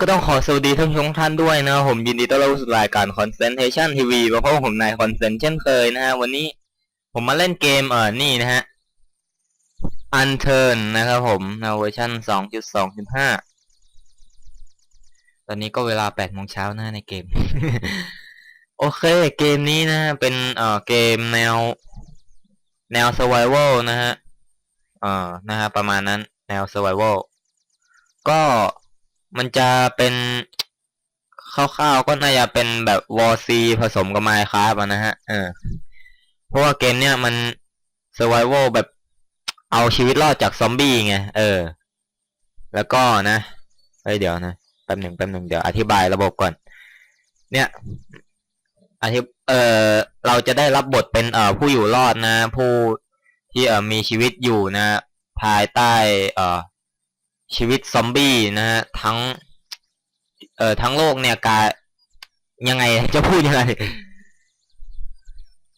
ก็ต้องขอสวัสดีท่านผู้ชมทุกท่านด้วยนะผมยินดีต้อนรับสู่รายการ Concentration TV มาพบกับผมนาย Concent เช่นเคยนะฮะวันนี้ผมมาเล่นเกมเออนี่นะฮะ Unturn นะครับผมนะเวอร์ชัน2.2.5 ตอนนี้ก็เวลา8โมงเช้านะในเกม โอเค เกมนี้นะฮะเป็นเอ่อเกมแนว แนว survival นะฮะเอ่อนะฮะประมาณนั้นแนว survival ก็ มันจะเป็นคร่าวๆก็น่าจะเป็นแบบวอซีผสมกับ Minecraft นะฮะเออเพราะว่าเกมเนี้ยมัน survival แบบเอาชีวิตรอดจากซอมบี้ไงเออ แล้วก็นะเฮ้ยเดี๋ยวนะแป๊บหนึ่งแป๊บหนึ่งเดี๋ยวอธิบายระบบก่อน เนี่ยอธิเออเราจะได้รับบทเป็นเอ่อผู้อยู่รอดนะ ผู้ที่เอ่อมีชีวิตอยู่นะ ภายใต้ เอ่อ ชีวิตซอมบี้นะฮะทั้ง เอ่อทั้งโลกเนี่ยกลายยังไงจะพูดยังไง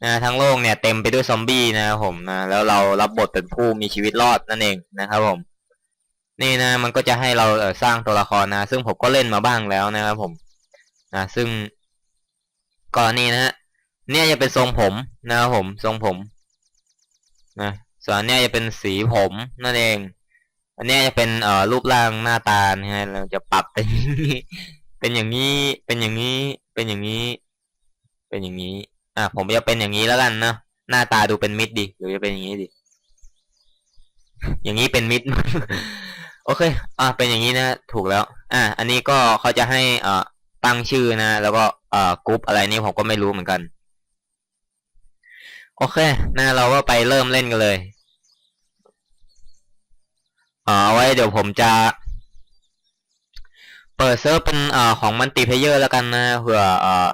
นะทั้งโลกเนี่ยเต็มไปด้วยซอมบี้นะครับผมนะแล้วเรารับบทเป็นผู้มีชีวิตรอดนั่นเองนะครับผม นี่นะ มันก็จะให้เราเสร้างตัวละครนะ ซึ่งผมก็เล่นมาบ้างแล้วนะครับผมนะซึ่งก่อนนี้นะฮะเนี่ยจะเป็นทรงผมนะครับผมทรงผมนะส่วนอันเนี่ยจะเป็นสีผมนั่นเอง อันนี้จะเป็นเอ่อรูปร่างหน้าตานะฮะเราจะปรับเป็นเป็นอย่างนี้เป็นอย่างนี้เป็นอย่างนี้ เป็นอย่างนี้ อะผมจะเป็นอย่างนี้แล้วกันนะหน้าตาดูเป็นมิตรดิหรือจะเป็นอย่างนี้ดิอย่างนี้เป็นมิตรโอเค อะเป็นอย่างนี้นะ ถูกแล้ว อะอันนี้ก็เขาจะให้เอ่อตั้งชื่อนะ แล้วก็เอ่อกรุ๊ปอะไรนี่ผมก็ไม่รู้เหมือนกัน โอเคนะเราก็ไปเริ่มเล่นกันเลย เอาไว้เดี๋ยวผมจะ เปิดเซิร์ฟเป็นอของมันติเพเยอร์แล้วกันนะเผื่อเอ่อ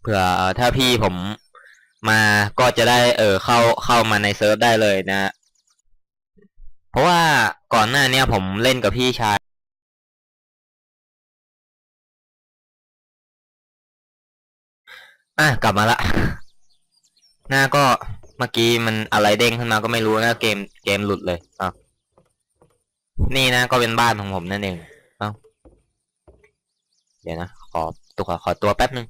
เผื่อเอ่อถ้าพี่ผมมาก็จะได้เออเข้าเข้ามาในเซิร์ฟได้เลยนะ เพราะว่าก่อนหน้าเนี้ยผมเล่นกับพี่ชายอะกลับมาละ หน้าก็เมื่อกี้มันอะไรเด้งขึ้นมาก็ไม่รู้นะเกมเกมหลุดเลยอะ นี่นะก็เป็นบ้านของผมนั่นเองเอ้าเดี๋ยวนะ ขอตัวขอขอตัวแป๊บนึง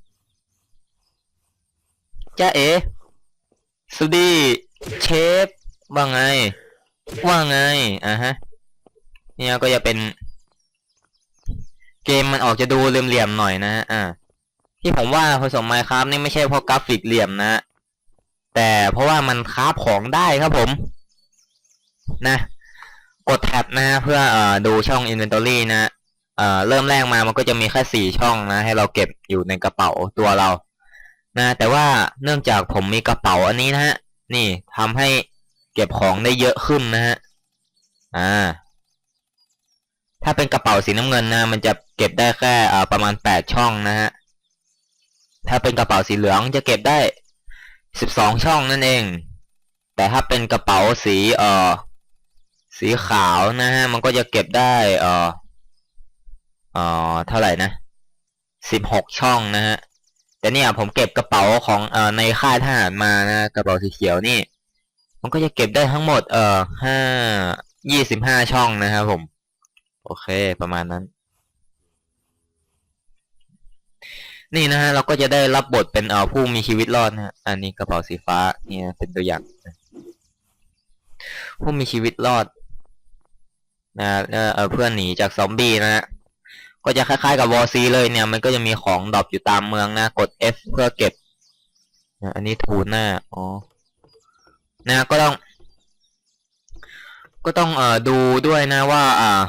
จ้าเอ๋สวัสดีเชฟว่าไง ว่าไงอะฮะ เนี่ยก็จะเป็น เกมมันออกจะดูเหลี่ยมๆหน่อยนะฮะอ่าที่ผมว่าผสมไมค์ครับนี่ไม่ใช่เพราะกราฟิกเหลี่ยมนะ แต่เพราะว่ามันคราฟของได้ครับผม นะ กดแท็บนะเพื่ออดูช่อง Inventory นะเเริ่มแรกมามันก็จะมีแค่สี่ช่องนะ ให้เราเก็บอยู่ในกระเป๋าตัวเรา นะ แต่ว่าเนื่องจากผมมีกระเป๋าอันนี้นะฮะนี่ทำให้เก็บของได้เยอะขึ้นนะฮะอ่าถ้าเป็นกระเป๋าสีน้ำเงินนะ มันจะเก็บได้แค่ประมาณแปดช่องนะฮะถ้าเป็นกระเป๋าสีเหลืองจะเก็บได้สิบสองช่องนั่นเอง แต่ถ้าเป็นกระเป๋าสีเอ่อ สีขาวนะฮะ มันก็จะเก็บได้เอ่อเอ่อเท่าไหร่นะสิบหกช่องนะฮะ แต่เนี่ยผมเก็บกระเป๋าของเอ่อในค่ายทหารมานะกระเป๋าสีเขียวนี่ มันก็จะเก็บได้ทั้งหมด เอ่อห้ายี่สิบห้าช่องนะครับผม โอเคประมาณนั้น นี่นะฮะเราก็จะได้รับบทเป็นเอ่อผู้มีชีวิตรอดนะอันนี้กระเป๋าสีฟ้าเนี่ยเป็นตัวอย่างผู้มีชีวิตรอด นะเออเพื่อนหนีจากซอมบี้นะฮะก็จะคล้ายๆกับวอซีเลยเนี่ย มันก็จะมีของดรอปอยู่ตามเมืองนะ กด F เพื่อเก็บนะอันนี้ทูนหน้าอ๋อนะก็ต้อง ก็ต้องเอ่อดูด้วยนะว่าอ่า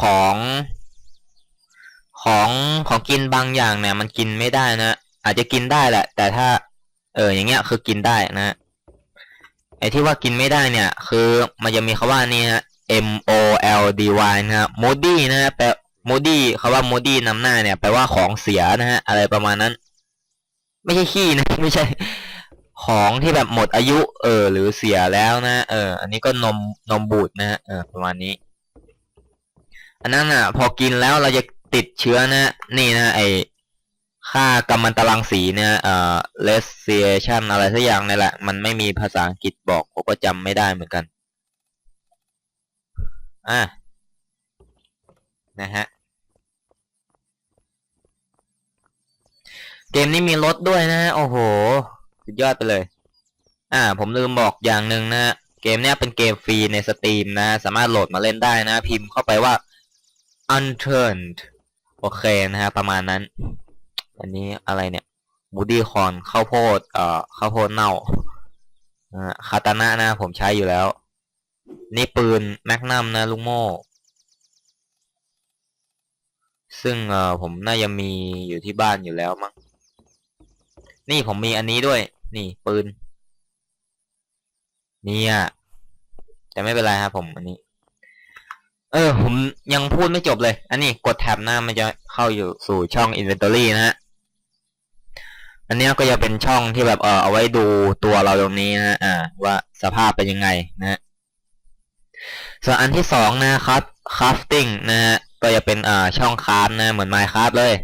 ของของของกินบางอย่างเนี่ย มันกินไม่ได้นะ อาจจะกินได้แหละ แต่ถ้า เอออย่างเงี้ยคือกินได้นะ ไอ้ที่ว่ากินไม่ได้เนี่ย คือมันจะมีคาว่านี่ฮะ M O L D Y นะฮะ moody นะฮะแปล moody คาว่า moody นำหน้าเนี่ยแปลว่าของเสียนะฮะอะไรประมาณนั้น ไม่ใช่ขี้นะ ไม่ใช่ของที่แบบหมดอายุ เออ หรือเสียแล้วนะ เออ อันนี้ก็นมนมบูดนะฮะเออประมาณนี้ อันนั้นอะ พอกินแล้วเราจะติดเชื้อนะ นี่นะไอ ค่ากำมันตรังสีเนี่ยเอ่อ radiation อะไรสักอย่างนี่แหละ มันไม่มีภาษาอังกฤษบอกผมก็จำไม่ได้เหมือนกัน อะ นะฮะ เกมนี้มีรถด้วยนะ โอ้โห สุดยอดไปเลย อ่า ผมลืมบอกอย่างหนึ่งนะ เกมเนี้ยเป็นเกมฟรีในสตรีมนะ สามารถโหลดมาเล่นได้นะ พิมพ์เข้าไปว่า unturned โอเคนะฮะ ประมาณนั้น อันนี้อะไรเนี่ยมูดี้คอนข้าวโพดเอ่อข้าวโพดเน่าอ่าคาตานะนะผมใช้อยู่แล้ว นี่ปืนแมกนัมนะลุงโม่ ซึ่งเอ่อผมน่าจะมีอยู่ที่บ้านอยู่แล้วมั้งนี่ผมมีอันนี้ด้วย นี่ปืนเนี่ยแต่ไม่เป็นไรครับผมอันนี้ เออ ผมยังพูดไม่จบเลย อันนี้กดแท็บหน้ามันจะเข้าอยู่สู่ช่อง Inventory นะฮะ อันนี้ก็จะเป็นช่องที่แบบเออเอาไว้ดูตัวเราตรงนี้นะอ่าว่าสภาพเป็นยังไงนะฮะส่วนอันที่สองนะครับ crafting นะฮะก็จะเป็นอ่าช่องคราฟนะเหมือน Minecraft เลย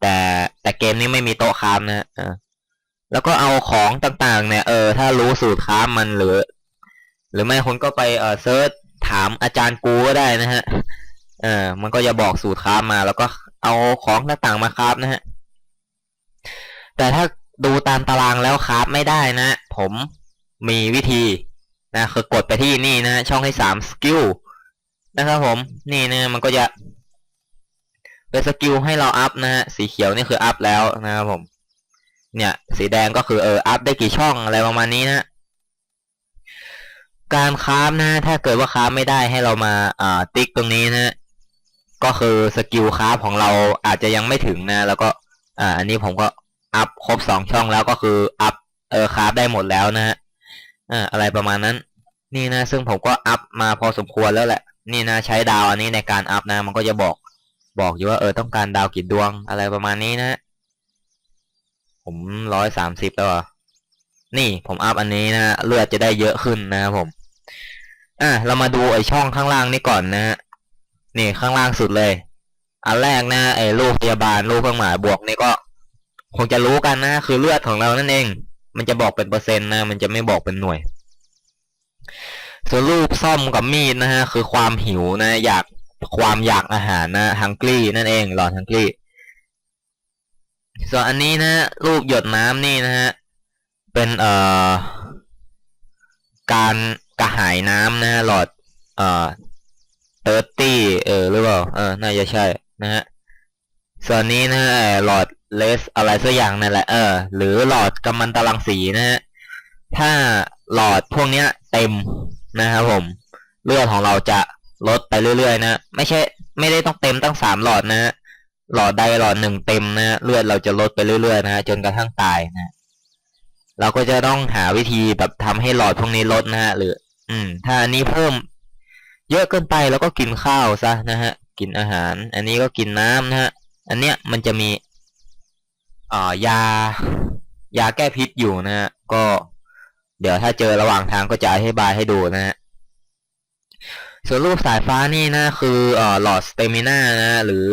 แต่แต่เกมนี้ไม่มีโต๊ะคราฟนะฮะอ่าแล้วก็เอาของต่างๆ เนี่ยเออถ้ารู้สูตรคราฟมันหรือ หรือไม่คุณก็ไปเออเซิร์ชถามอาจารย์กูก็ได้นะฮะเออมันก็จะบอกสูตรคราฟมา แล้วก็เอาของต่างๆมาคราฟนะฮะ แต่ถ้าดูตามตารางแล้วคราฟไม่ได้นะ ผมมีวิธีนะคือกดไปที่นี่นะ ช่องที่สามสกิลนะครับผมนี่นะมันก็จะเป็นสกิลให้เราอัพนะฮะสีเขียวนี่คืออัพแล้วนะครับผม เนี่ย สีแดงก็คือเอออัพได้กี่ช่องอะไรประมาณนี้นะการคราฟนะ ถ้าเกิดว่าคราฟไม่ได้ให้เรามาอ่าติ๊กตรงนี้นะ ก็คือสกิลคราฟของเราอาจจะยังไม่ถึงนะ แล้วก็ อ่า อันนี้ผมก็ อัพครบสองช่องแล้วก็คืออัพเออคาราฟได้หมดแล้วนะฮะอ่าอะไรประมาณนั้น นี่นะ ซึ่งผมก็อัพมาพอสมควรแล้วแหละ นี่นะใช้ดาวอันนี้ในการอัพนะ มันก็จะบอกบอกอยู่ว่าเออต้องการดาวกี่ดวงอะไรประมาณนี้นะ ผมร้อยสามสิบแล้วเหรอนี่ผมอัพอันนี้นะเลือดจะได้เยอะขึ้นนะครับผมอะเรามาดูไอช่องข้างล่างนี่ก่อนนะฮะนี่ข้างล่างสุดเลย อันแรกนะไอ้ลูกพยาบาลลูกเครื่องหมายบวกนี่ก็ คงจะรู้กันนะ คือเลือดของเรานั่นเอง มันจะบอกเป็นเปอร์เซ็นต์นะ มันจะไม่บอกเป็นหน่วย ส่วนรูปซ่อมกับมีดนะฮะ คือความหิวนะ อยากความอยากอาหารนะฮังกี้นั่นเองหลอดฮังกี้ส่วนอันนี้นะรูปหยดน้ำนี่นะฮะ เป็นเอ่อการกระหายน้ำนะหลอดเอ่อเตอร์ตี้เออหรือเปล่าเออน่าจะใช่นะฮะส่วนนี้นะหลอด เลสอะไรสักอย่างนั่นแหละเออ หรือหลอดกัมมันตรังสีนะฮะถ้าหลอดพวกเนี้ยเต็มนะครับผม เลือดของเราจะลดไปเรื่อยๆ นะ ไม่ใช่ ไม่ได้ต้องเต็มตั้งสามหลอดนะฮะหลอดใดหลอดหนึ่งเต็มนะเลือดเราจะลดไปเรื่อยๆ นะจนกระทั่งตายนะ เราก็จะต้องหาวิธีแบบทำให้หลอดพวกนี้ลดนะฮะหรือ อืม ถ้าอันนี้เพิ่ม เยอะเกินไปเราก็กินข้าวซะนะฮะ กินอาหาร อันนี้ก็กินน้ำนะฮะ อันเนี้ยมันจะมีายายาแก้พิษอยู่นะฮะก็เดี๋ยวถ้าเจอระหว่างทางก็จะอธิบายให้ดูนะฮะส่วนรูปสายฟ้านี่นะคือเอ่อหลอดสเตมิน่านะหรือ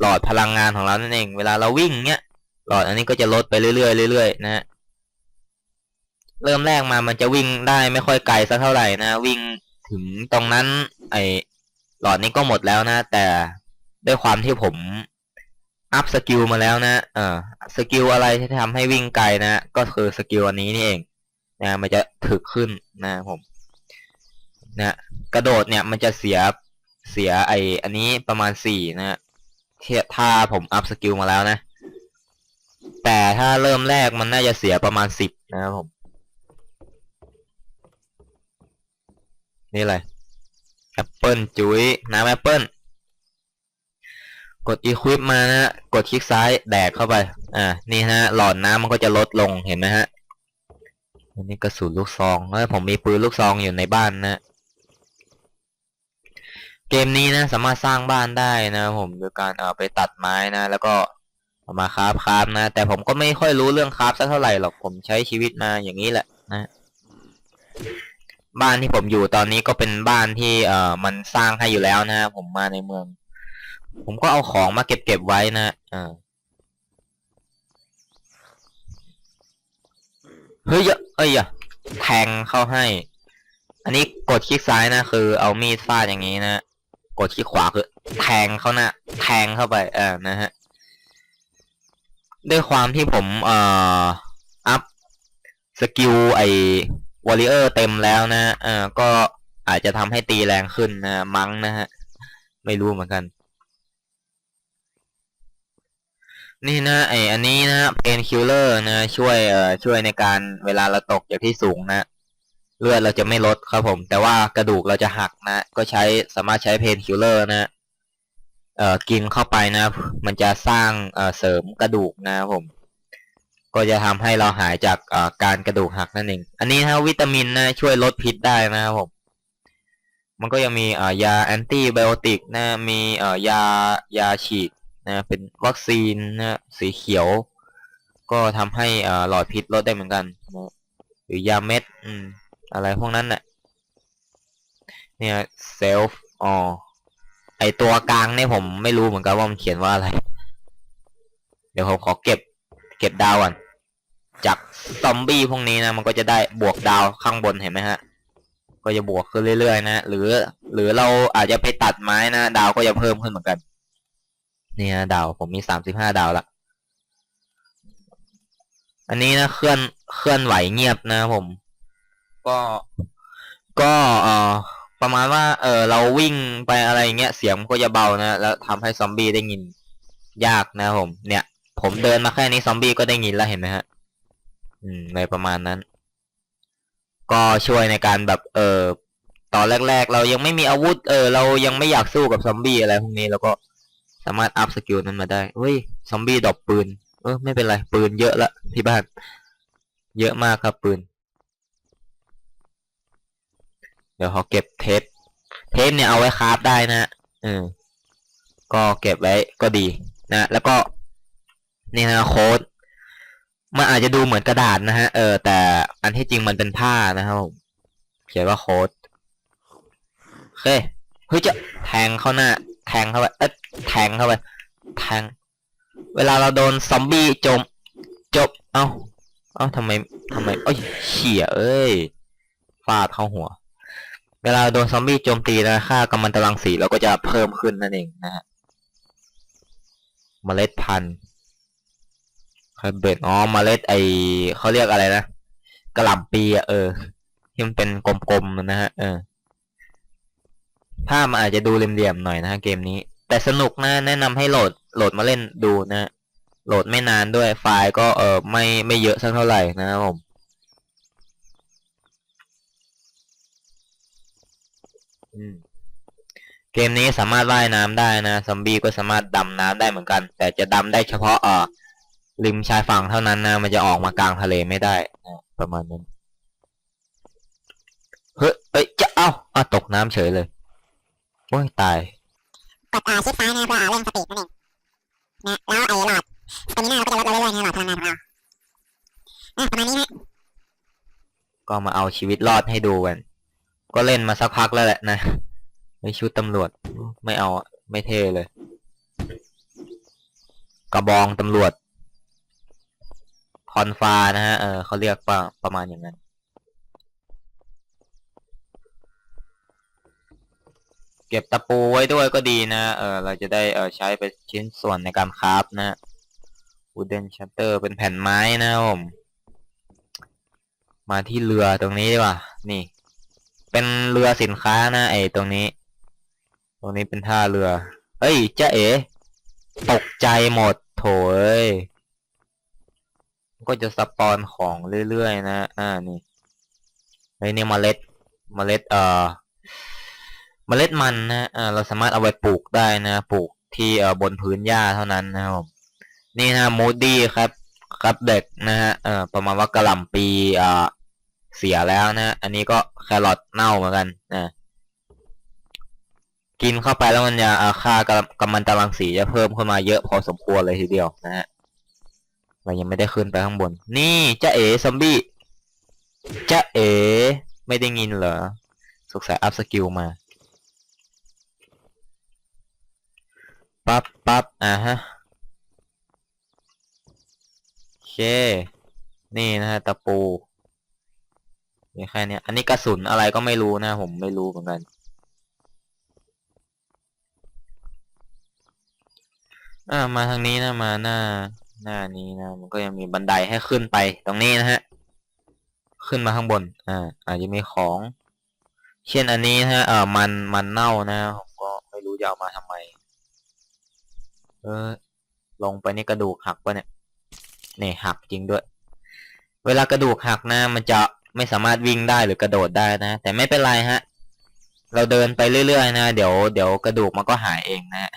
หลอดพลังงานของเรานั่นเอง เวลาเราวิ่งเนี้ยหลอดอันนี้ก็จะลดไปเรื่อยๆเรื่อยๆนะฮะเริ่มแรกมามันจะวิ่งได้ไม่ค่อยไกลสักเท่าไหร่นะ วิ่งถึงตรงนั้น ไอหลอดนี้ก็หมดแล้วนะ แต่ด้วยความที่ผม อัพสกิลมาแล้วนะเออสกิลอะไรที่ทำให้วิ่งไกลนะ ก็คือสกิลอันนี้นี่เองนะมันจะถึกขึ้นนะผมนะกระโดดเนี่ยมันจะเสียเสียไออันนี้ประมาณสี่นะเทียถ้าผมอัพสกิลมาแล้วนะ แต่ถ้าเริ่มแรกมันน่าจะเสียประมาณสิบนะครับผม นี่เลยแอปเปิลจุ้ยน้ำแอปเปิล กด equip มานะกดคลิกซ้ายแดกเข้าไป อ่า นี่ฮะ หลอดน้ำมันก็จะลดลงเห็นไหมฮะอันนี้กระสุนลูกซองเอ้ยผมมีปืนลูกซองอยู่ในบ้านนะเกมนี้นะ สามารถสร้างบ้านได้นะ ผมโดยการเอาไปตัดไม้นะ แล้วก็เอามาคราฟคราฟนะ แต่ผมก็ไม่ค่อยรู้เรื่องคราฟสักเท่าไหร่หรอกผมใช้ชีวิตมาอย่างนี้แหละนะบ้านที่ผมอยู่ตอนนี้ก็เป็นบ้านที่เอ่อมันสร้างให้อยู่แล้วนะผมมาในเมือง ผมก็เอาของมาเก็บเก็บไว้นะเออเฮ้ยอย่าเอ้ยอย่าแทงเข้าให้ อันนี้กดคลิกซ้ายนะคือ เอามีดฟาดอย่างนี้นะกดคลิกขวาคือแทงเข้าหน้าแทงเข้าไปเออนะฮะด้วยความที่ผมเอ่ออัพสกิลไอวอริเออร์เต็มแล้วนะเอ่อก็อาจจะทำให้ตีแรงขึ้นนะมั้งนะฮะ ไม่รู้เหมือนกัน นี่นะไออันนี้นะเพนคิลเลอร์นะ ช่วยเอ่อช่วยในการเวลาเราตกจากที่สูงนะเลือดเราจะไม่ลดครับผม แต่ว่ากระดูกเราจะหักนะ ก็ใช้สามารถใช้เพนคิลเลอร์นะเอ่อกินเข้าไปนะ มันจะสร้างเอ่อเสริมกระดูกนะผม ก็จะทำให้เราหายจากเอ่อการกระดูกหักนั่นเองอันนี้นะวิตามินนะ ช่วยลดพิษได้นะครับผม มันก็ยังมีเอ่อยาแอนตี้ไบโอติกนะมีเอ่อยายาฉีด นะเป็นวัคซีนนะสีเขียว ก็ทำให้อ่อหลอดพิษลดได้เหมือนกัน หรือยาเม็ด อืม อะไรพวกนั้นน่ะ เนี่ยเซลฟ์อ๋อไอตัวกลางเนี่ยผมไม่รู้เหมือนกันว่ามันเขียนว่าอะไร เดี๋ยวผมขอเก็บ เก็บดาวก่อนจากซอมบี้พวกนี้นะมันก็จะได้บวกดาวข้างบนเห็นไหมฮะ ก็จะบวกขึ้นเรื่อยๆนะหรือ หรือเราอาจจะไปตัดไม้นะดาวก็จะเพิ่มขึ้นเหมือนกัน เนี่ยดาวผมมีสามสิบห้าดาวละอันนี้นะเคลื่อนเคลื่อนไหวเงียบนะผม ก็ก็เอ่อประมาณว่า เออเราวิ่งไปอะไรเงี้ยเสียงก็จะเบานะแล้วทำให้ซอมบี้ได้ยิน ยากนะผม เนี่ย ผมเดินมาแค่นี้ซอมบี้ก็ได้ยินแล้วเห็นไหมฮะ อืมในประมาณนั้น ก็ช่วยในการแบบ เออตอนแรก ๆ เรายังไม่มีอาวุธ เออ เรายังไม่อยากสู้กับซอมบี้อะไรพวกนี้แล้วก็ สามารถอัพสกิลนั้นมาได้เฮ้ยซอมบี้ดรอปปืน เออไม่เป็นไร ปืนเยอะละที่บ้าน เยอะมากครับปืน เดี๋ยวเขาเก็บเทป เทปเนี่ยเอาไว้คราฟได้นะเออก็เก็บไว้ก็ดีนะ แล้วก็นี่นะโค้ดมันอาจจะดูเหมือนกระดาษนะฮะ เออ แต่อันที่จริงมันเป็นผ้านะครับผมเขียนว่าโค้ดโอเคเฮ้ยจะแทงเข้าหน้า แทงเข้าไป เอ๊ะแทงเข้าไป แทง เวลาเราโดนซอมบี้โจม จบ เอ้า เอ้าทำไมทำไมเอ้ยเขี่ยเอ้ย ฟาดเข้าหัว เวลาโดนซอมบี้โจมตีนะค่ากำมันตรังสีเราก็จะเพิ่มขึ้นนั่นเองนะฮะเมล็ดพันธุ์ไฮเบรดอ๋อเมล็ดไอเขาเรียกอะไรนะกระหล่ำปีอะเออที่มันเป็นกลมๆนะฮะเออ ภาพมันอาจจะดูเหลี่ยมๆหน่อยนะฮะเกมนี้ แต่สนุกนะแนะนำให้โหลดโหลดมาเล่นดูนะโหลดไม่นานด้วยไฟล์ก็เออไม่ไม่เยอะสักเท่าไหร่นะครับผมเกมนี้สามารถว่ายน้ำได้นะซอมบี้ก็สามารถดำน้ำได้เหมือนกัน แต่จะดำได้เฉพาะเออริมชายฝั่งเท่านั้นนะมันจะออกมากลางทะเลไม่ได้นะประมาณนั้นเฮ้ยเอ้ยจะเอ้าอ้าตกน้ำเฉยเลย โอ้ยตาย กดอ่าชิดซ้ายนะเพื่ออ่าเร่งสปีดนั่นเองนะแล้วไอ้หลอดตัวนี้หน้าเราก็จะลดลงเรื่อยๆนะหลอดพลังงานของเราอะประมาณนี้ฮะก็มาเอาชีวิตรอดให้ดูกัน ก็เล่นมาสักพักแล้วแหละนะในชุดตำรวจ ไม่เอาอะไม่เท่เลย กระบองตำรวจพรฟ้านะฮะ เออเขาเรียกว่าประมาณอย่างนั้น เก็บตะปูไว้ด้วยก็ดีนะ เออเราจะได้เออใช้เป็นชิ้นส่วนในการคราฟนะ wooden shutter เป็นแผ่นไม้นะครับผม มาที่เรือตรงนี้ดีกว่า นี่ เป็นเรือสินค้านะไอ้ตรงนี้ ตรงนี้เป็นท่าเรือ เฮ้ยเจ๊เอ๋ตกใจหมดโถยก็จะสปอนของเรื่อยๆนะ อ่า นี่ไอ้นี่เมล็ดเมล็ด เอ่อ เมล็ดมันนะอ่าเราสามารถเอาไปปลูกได้นะ ปลูกที่เอ่อบนพื้นหญ้าเท่านั้นนะครับผมนี่นะมูดี้ครับครับเด็กนะฮะเอ่อประมาณว่ากระหล่ำปีอ่าเสียแล้วนะอันนี้ก็แครอทเน่าเหมือนกันนะกินเข้าไปแล้วมันจะอาค่ากำกำมันตรังสีจะเพิ่มขึ้นมาเยอะพอสมควรเลยทีเดียวนะฮะเรายังไม่ได้ขึ้นไปข้างบน นี่จ้าเอ๋ซอมบี้จ้าเอ๋ไม่ได้ยินเหรอสงสัยอัพสกิลมา ปั๊บปั๊บอ่าฮะโอเค นี่นะฮะตะปูมีแค่เนี้ยอันนี้กระสุนอะไรก็ไม่รู้นะผมไม่รู้เหมือนกัน อ่ามาทางนี้นะมาหน้า หน้านี้นะมันก็ยังมีบันไดให้ขึ้นไปตรงนี้นะฮะ ขึ้นมาข้างบน อ่า อาจจะมีของ เช่นอันนี้นะฮะเออมันมันเน่านะผมก็ไม่รู้จะเอามาทำไม เออ ลงไปนี่กระดูกหักปะเนี่ยนี่หักจริงด้วย เวลากระดูกหักนะมันจะไม่สามารถวิ่งได้หรือกระโดดได้นะ แต่ไม่เป็นไรฮะ เราเดินไปเรื่อยๆนะ เดี๋ยวเดี๋ยวกระดูกมันก็หายเองนะฮะ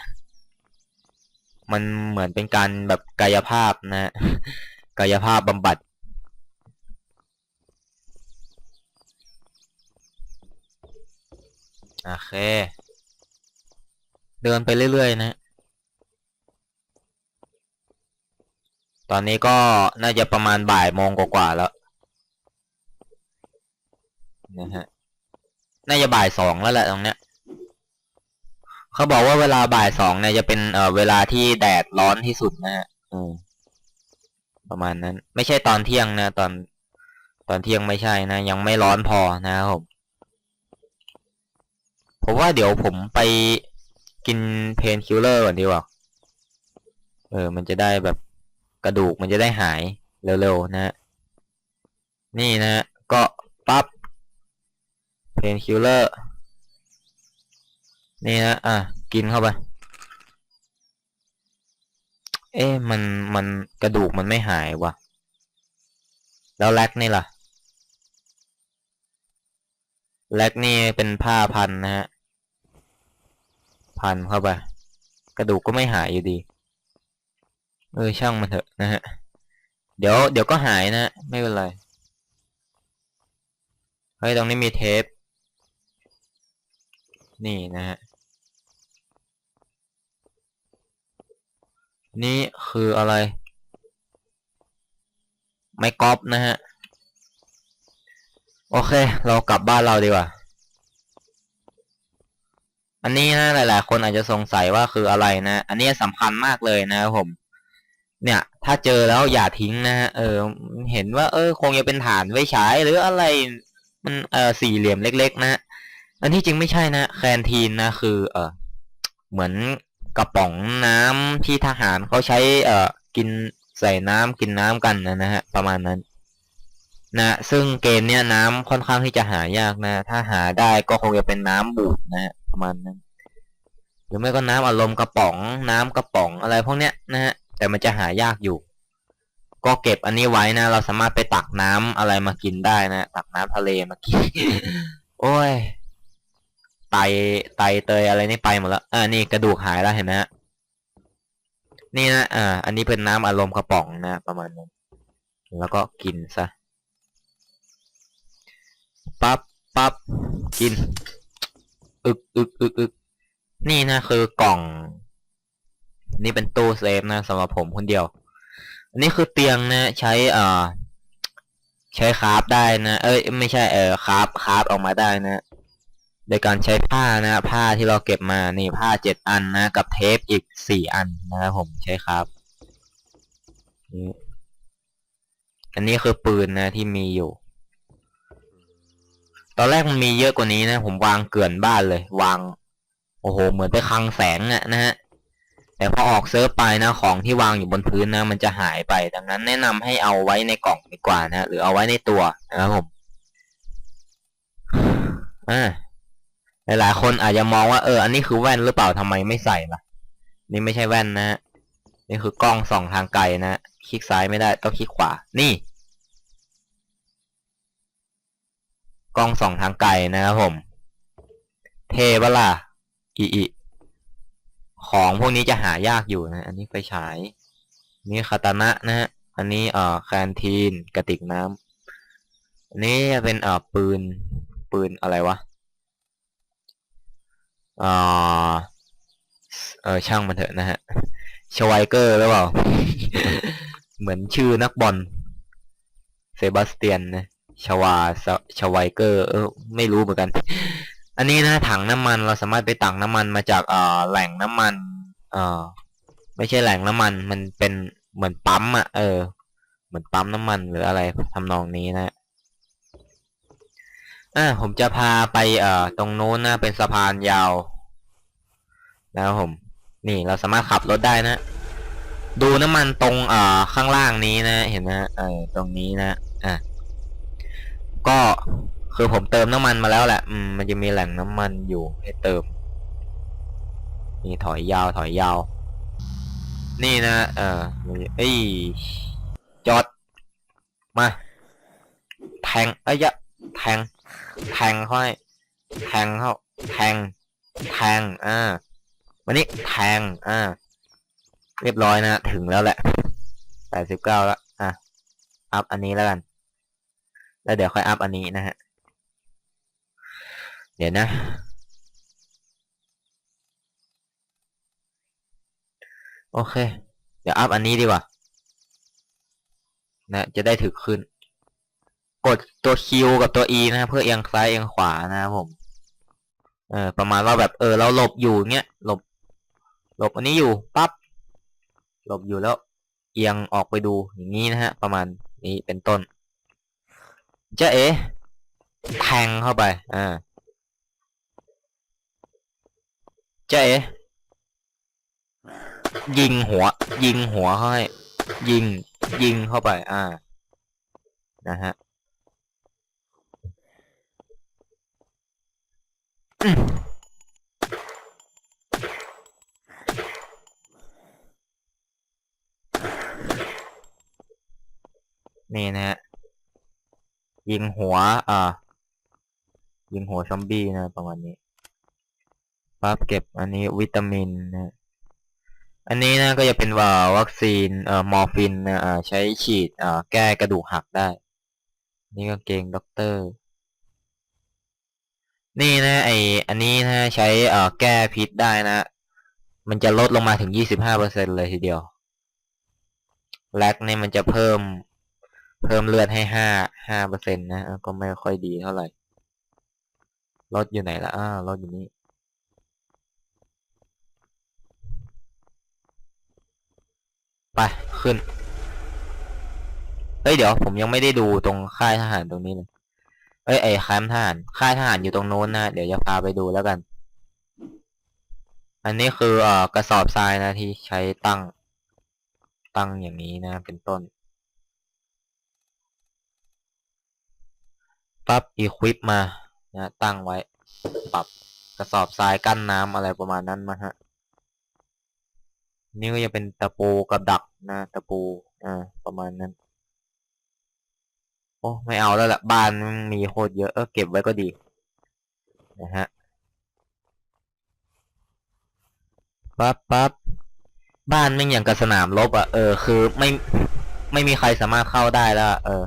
มันเหมือนเป็นการแบบกายภาพนะ กายภาพบำบัดโอเค เดินไปเรื่อยๆนะ ตอนนี้ก็น่าจะประมาณบ่ายโมงกว่าๆแล้วนะฮะน่าจะบ่ายสองแล้วแหละตรงเนี้ย เขาบอกว่าเวลาบ่ายสองเนี่ยจะเป็นเอ่อเวลาที่แดดร้อนที่สุดนะฮะอืมประมาณนั้น ไม่ใช่ตอนเที่ยงนะตอนตอนเที่ยงไม่ใช่นะ ยังไม่ร้อนพอนะครับผมผมว่าเดี๋ยวผมไปกินเพนคิลเลอร์ก่อนดีกว่า เออ มันจะได้แบบ กระดูกมันจะได้หายเร็วๆนะฮะนี่นะฮะก็ปั๊บเพนคิลเลอร์นี่นะอะกินเข้าไป เอ๊ะมันมันกระดูกมันไม่หายวะแล้วแล็กนี่ล่ะแล็กนี่เป็นผ้าพันนะฮะ พันเข้าไป กระดูกก็ไม่หายอยู่ดี เออช่างมันเถอะนะฮะ เดี๋ยวเดี๋ยวก็หายนะ ไม่เป็นไร เฮ้ยตรงนี้มีเทป นี่นะฮะ นี่คืออะไร ไม่ก๊อปนะฮะ โอเค เรากลับบ้านเราดีกว่า อันนี้นะหลาย ๆ คนอาจจะสงสัยว่าคืออะไรนะ อันนี้สำคัญมากเลยนะครับผม เนี่ย ถ้าเจอแล้วอย่าทิ้งนะฮะเออ เห็นว่า เออ คงจะเป็นฐานไว้ฉายหรืออะไร มันเออสี่เหลี่ยมเล็ก ๆ นะ อันที่จริงไม่ใช่นะแคนทีนนะ คือ เออเหมือนกระป๋องน้ำที่ทหารเขาใช้ เอ่อกินใส่น้ำกินน้ำกันนะนะฮะ ประมาณนั้น นะ ซึ่งเกมเนี้ยน้ำค่อนข้างที่จะหายากนะ ถ้าหาได้ก็คงจะเป็นน้ำบูดนะฮะประมาณนั้นหรือไม่ก็น้ำอารมณ์กระป๋อง น้ำกระป๋องอะไรพวกเนี้ยนะฮะ แต่มันจะหายากอยู่ ก็เก็บอันนี้ไว้นะ เราสามารถไปตักน้ำอะไรมากินได้นะ ตักน้ำทะเลมากิน โอ้ย ไต ไตเตยอะไรนี่ไปหมดแล้วอ่านี่กระดูกหายแล้วเห็นไหมฮะ นี่นะ อ่า อันนี้เป็นน้ำอารมณ์กระป๋องนะ ประมาณนั้น แล้วก็กินซะ ปั๊บปั๊บ กิน อึกอึกอึกอึกนี่นะคือกล่อง นี่เป็นตู้เซฟนะสำหรับผมคนเดียว อันนี้คือเตียงนะใช้อ่อใช้คราฟได้นะ เอ้ย ไม่ใช่เออคราฟคราฟออกมาได้นะโดยการใช้ผ้านะผ้าที่เราเก็บมานี่ผ้าเจ็ดอันนะ กับเทปอีกสี่อันนะครับผมใช้ครับอันนี้คือปืนนะที่มีอยู่ ตอนแรกมันมีเยอะกว่านี้นะ ผมวางเกลื่อนบ้านเลย วาง โอ้โห เหมือนไปคลังแสงอะนะฮะ แต่พอออกเซิร์ฟไปนะของที่วางอยู่บนพื้นนะมันจะหายไป ดังนั้นแนะนำให้เอาไว้ในกล่องดีกว่านะหรือเอาไว้ในตัวนะครับผมอ่าหลายๆคนอาจจะมองว่าเอออันนี้คือแว่นหรือเปล่าทำไมไม่ใส่ล่ะ นี่ไม่ใช่แว่นนะ นี่คือกล้องส่องทางไกลนะคลิกซ้ายไม่ได้ต้องคลิกขวา นี่ กล้องส่องทางไกลนะครับผม เทปะล่ะอีอี ของพวกนี้จะหายากอยู่นะ อันนี้ไฟฉาย นี่คาตานะนะฮะ อันนี้เอ่อแคนทีนกระติกน้ำอันนี้เป็นเอ่อปืน ปืนอะไรวะอ่าเออช่างมันเถอะนะฮะชไวเกอร์หรือเปล่า เหมือนชื่อนักบอลเซบาสเตียนนะชวาสชไวเกอร์ เออ ไม่รู้เหมือนกัน อันนี้นะถังน้ำมันเราสามารถไปตักน้ำมันมาจากเอ่อแหล่งน้ำมันเอ่อไม่ใช่แหล่งน้ำมันมันเป็นเหมือนปั๊มอะเออ เหมือนปั๊มน้ำมันหรืออะไรทำนองนี้นะอ่าผมจะพาไปเอ่อตรงนู้นนะเป็นสะพานยาวนะครับผม นี่เราสามารถขับรถได้นะ ดูน้ำมันตรงเอ่อข้างล่างนี้นะ เห็นไหมฮะเออตรงนี้นะอะก็ คือผมเติมน้ำมันมาแล้วแหละ อืม มันจะมีแหล่งน้ำมันอยู่ให้เติม นี่ถอยยาวถอยยาว นี่นะ เออเอ้ยจอด มา แทงเอ้ยยะ แทง แทงเข้าให้แทงเข้า แทง แทง อ่า วันนี้แทง อ่า เรียบร้อยนะ ถึงแล้วแหละแปดสิบเก้าแล้ว อะ อัพอันนี้แล้วกัน แล้วเดี๋ยวค่อยอัพอันนี้นะฮะ เดี๋ยวนะ โอเค เดี๋ยวอัพอันนี้ดีกว่า นะ จะได้ถึกขึ้น กดตัว Q กับตัว E นะ เพื่อเอียงซ้ายเอียงขวานะครับผม เออ ประมาณว่าแบบ เออ เราหลบอยู่เงี้ย หลบ หลบอันนี้อยู่ปั๊บ หลบอยู่แล้ว เอียงออกไปดูอย่างนี้นะฮะ ประมาณนี้เป็นต้น จะเอ๋แทงเข้าไป อ่า จะ เอ๋ยิงหัว ยิงหัวให้ยิง ยิงเข้าไป อ่า นะฮะนี่นะฮะ ยิงหัว อ่า ยิงหัวซอมบี้นะประมาณนี้ ปั๊บเก็บอันนี้วิตามินนะอันนี้นะก็จะเป็นว่าวัคซีนเอ่อมอร์ฟินนะใช้ฉีดอ่แก้กระดูกหักได้ นี่กางเกงด็อกเตอร์ นี่นะไออันนี้นะใช้เอ่อแก้พิษได้นะ มันจะลดลงมาถึงยี่สิบห้าเปอร์เซ็นเลยทีเดียวแลกเนี่ยมันจะเพิ่มเพิ่มเลือดให้ห้าห้าเปอร์เซ็นต์นะก็ไม่ค่อยดีเท่าไหร่ลดอยู่ไหนละอ้าลดอยู่นี่ ไป ขึ้น เฮ้ย เดี๋ยวผมยังไม่ได้ดูตรงค่ายทหารตรงนี้เลยเอ้ยไอ้คมป์ทหารค่ายทหารอยู่ตรงโน้นนะเดี๋ยวจะพาไปดูแล้วกัน อันนี้คือเอ่อกระสอบทรายนะที่ใช้ตั้ง ตั้งอย่างนี้นะ เป็นต้นปั๊บอีควิปมานะตั้งไว้ ปรับกระสอบทรายกั้นน้ำอะไรประมาณนั้นมาฮะ นี่ก็จะเป็นตะปูกับดักนะตะปูอ่าประมาณนั้น โอ้ไม่เอาแล้วละบ้านมีโคตรเยอะเออเก็บไว้ก็ดีนะฮะปั๊บปั๊บบ้านไม่อย่างกับสนามรบอะเออคือไม่ไม่มีใครสามารถเข้าได้แล้วอะเออ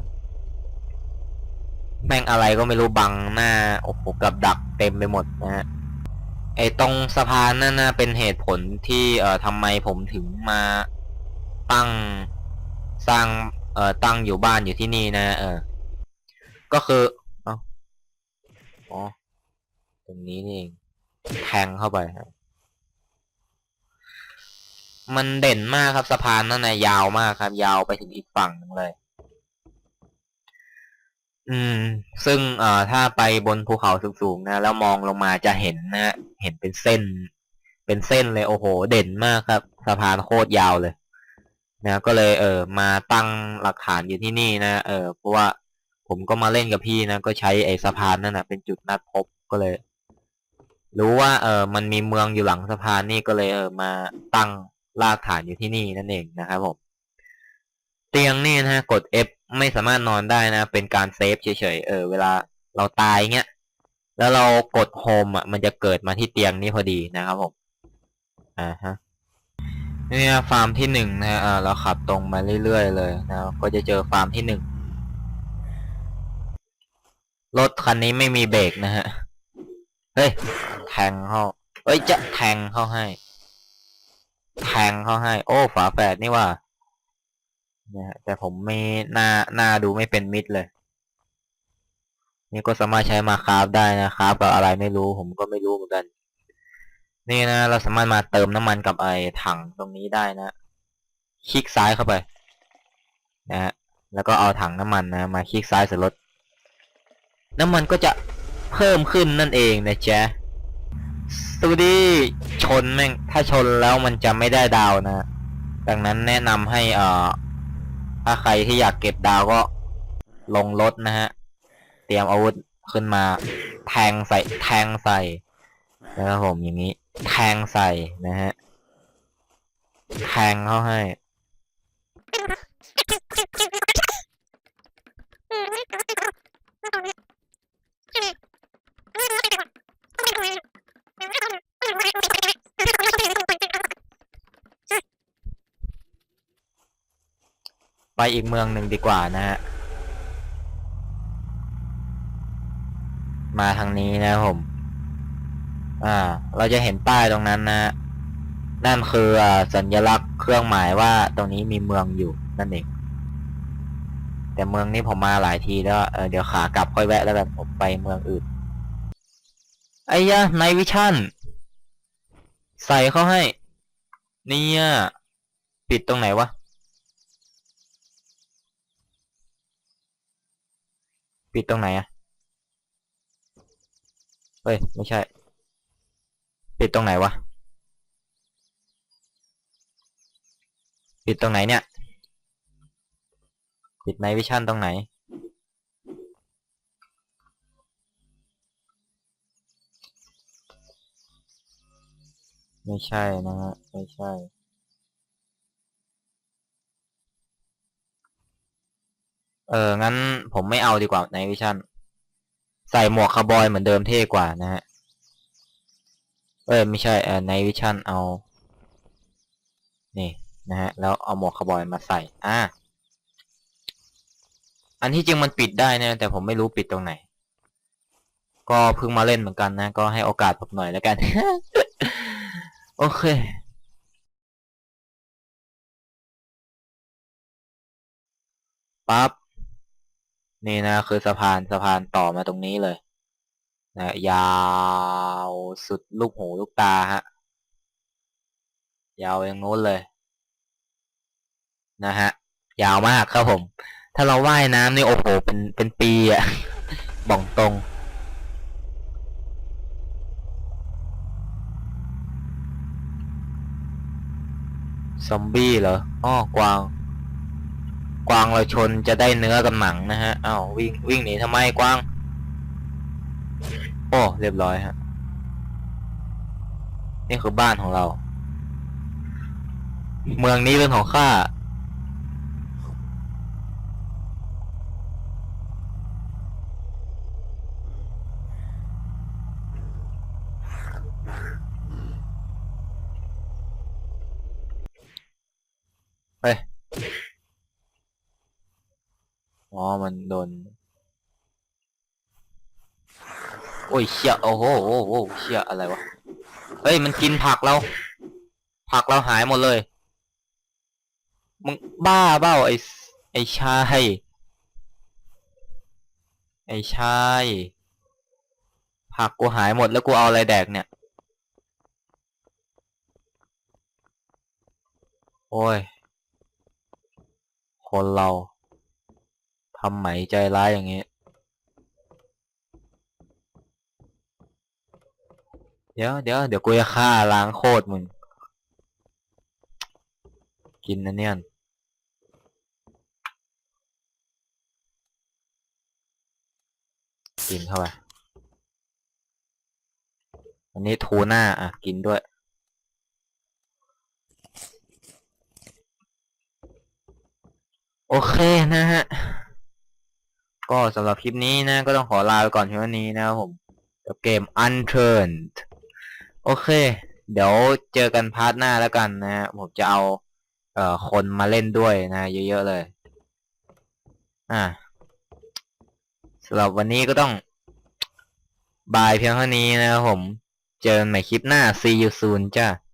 แม่งอะไรก็ไม่รู้บังหน้าโอ้โหกับดักเต็มไปหมดนะฮะ ไอ้ตรงสะพานนั่นนะเป็นเหตุผลที่เอ่อทำไมผมถึงมาตั้งสร้างเอ่อตั้งอยู่บ้านอยู่ที่นี่นะ เออ ก็คือเอ้าอ๋อตรงนี้นี่เองแทงเข้าไปมันเด่นมากครับสะพานนั่นนะยาวมากครับ ยาวไปถึงอีกฝั่งหนึงเลย อืม ซึ่งเอ่อถ้าไปบนภูเขาสูงๆนะแล้วมองลงมาจะเห็นนะฮะเห็นเป็นเส้น เป็นเส้นเลยโอ้โห เด่นมากครับสะพานโคตรยาวเลย นะก็เลยเออมาตั้งหลักฐานอยู่ที่นี่นะเออเพราะว่าผมก็มาเล่นกับพี่นะก็ใช้ไอ้สะพานนั่นนะเป็นจุดนัดพบก็เลย รู้ว่า เออมันมีเมืองอยู่หลังสะพานนี่ก็เลยเออมาตั้งรากฐานอยู่ที่นี่นั่นเองนะครับผม เตียงนี่นะฮะกด F ไม่สามารถนอนได้นะ เป็นการเซฟเฉยๆเออเวลาเราตายเงี้ยแล้วเรากดโฮมอะ มันจะเกิดมาที่เตียงนี้พอดีนะครับผมอ่าฮะนี่ฟาร์มที่หนึ่งนะฮะอ่าเราขับตรงมาเรื่อยๆเลยนะก็จะเจอฟาร์มที่หนึ่งรถคันนี้ไม่มีเบรกนะฮะเฮ้ยแทงเขาเอ้ยจะแทงเขาให้ แทงเขาให้ โอ้ฝาแฝดนี่ว่า นะฮะแต่ผมไม่หน้าหน้าดูไม่เป็นมิตรเลย นี่ก็สามารถใช้มาคราฟได้นะครับกับอะไรไม่รู้ผมก็ไม่รู้เหมือนกัน นี่นะ เราสามารถมาเติมน้ำมันกับไอ้ถังตรงนี้ได้นะ คลิกซ้ายเข้าไป นะฮะแล้วก็เอาถังน้ำมันนะ มาคลิกซ้ายใส่รถน้ำมันก็จะเพิ่มขึ้นนั่นเองนะจ๊ะสวัสดีชนแม่งถ้าชนแล้วมันจะไม่ได้ดาวนะ ดังนั้นแนะนำให้อ่อ ถ้าใครที่อยากเก็บดาวก็ลงรถนะฮะ เตรียมอาวุธขึ้นมา แทงใส่แทงใส่นะครับผมอย่างนี้ แทงใส่นะฮะ แทงเข้าให้ ไปอีกเมืองหนึ่งดีกว่านะฮะ มาทางนี้นะผม อ่า เราจะเห็นป้ายตรงนั้นนะนั่นคืออสัญลักษณ์เครื่องหมายว่าตรงนี้มีเมืองอยู่นั่นเอง แต่เมืองนี้ผมมาหลายทีแล้วเเดี๋ยวขากลับค่อยแวะแล้วกันผมไปเมืองอื่น ไอ้ยะไนวิชั่น ใส่เข้าให้เนี่ยปิดตรงไหนวะ ปิดตรงไหนอะเฮ้ย ไม่ใช่ ปิดตรงไหนวะ ปิดตรงไหนเนี่ย ปิดในวิชั่นตรงไหน ไม่ใช่นะฮะ ไม่ใช่ เออ งั้นผมไม่เอาดีกว่าในวิชั่น ใส่หมวกคาร์บอยเหมือนเดิมเท่กว่านะฮะ เออไม่ใช่เออในวิชั่นเอา นี่นะฮะ แล้วเอาหมวกคาร์บอยมาใส่ อ่า อันที่จริงมันปิดได้นะ แต่ผมไม่รู้ปิดตรงไหน ก็เพิ่งมาเล่นเหมือนกันนะ ก็ให้โอกาสผมหน่อยแล้วกัน โอเคปั๊บ นี่นะคือสะพานสะพานต่อมาตรงนี้เลยนะยาวสุดลูกหูลูกตาฮะ ยาวอย่างนู้นเลย นะฮะ ยาวมากครับผม ถ้าเราว่ายน้ำนี่โอ้โหเป็นเป็นปีอะบอกตรง ซอมบี้เหรออ้อกวาง กวางเราชนจะได้เนื้อกับหนังนะฮะอ้าววิ่งวิ่งหนีทำไมกวาง โอ้เรียบร้อยฮะ นี่คือบ้านของเรา เมืองนี้เป็นของข้า เฮ้ย อ๋อ มันโดน โอ้ยเชี่ยโอ้โหโอ้โหเชี่ยอะไรวะ เฮ้ย มันกินผักเรา ผักเราหายหมดเลย มึงบ้าเปล่าไอ้ไอ้ชาย ไอ้ชาย ผักกูหายหมดแล้วกูเอาอะไรแดกเนี่ย โอ้ย คนเรา ทำไหมใจร้ายอย่างงี้เดี๋ยวเดี๋ยวเดี๋ยวกูจะฆ่าล้างโคตรมึง กินนะเนี่ยกินเข้าไปอันนี้ทูน่าอะ กินด้วย โอเคนะฮะ ก็สำหรับคลิปนี้นะ ก็ต้องขอลาไปก่อนเพียงเท่านี้นะครับผมกับเกม Unturned โอเค เดี๋ยวเจอกันพาร์ทหน้าแล้วกันนะฮะผมจะเอา เอ่อ คนมาเล่นด้วยนะ เยอะๆเลย อ่าสำหรับวันนี้ก็ต้องบายเพียงเท่านี้นะครับผม เจอกันใหม่คลิปหน้า see you soon จ้า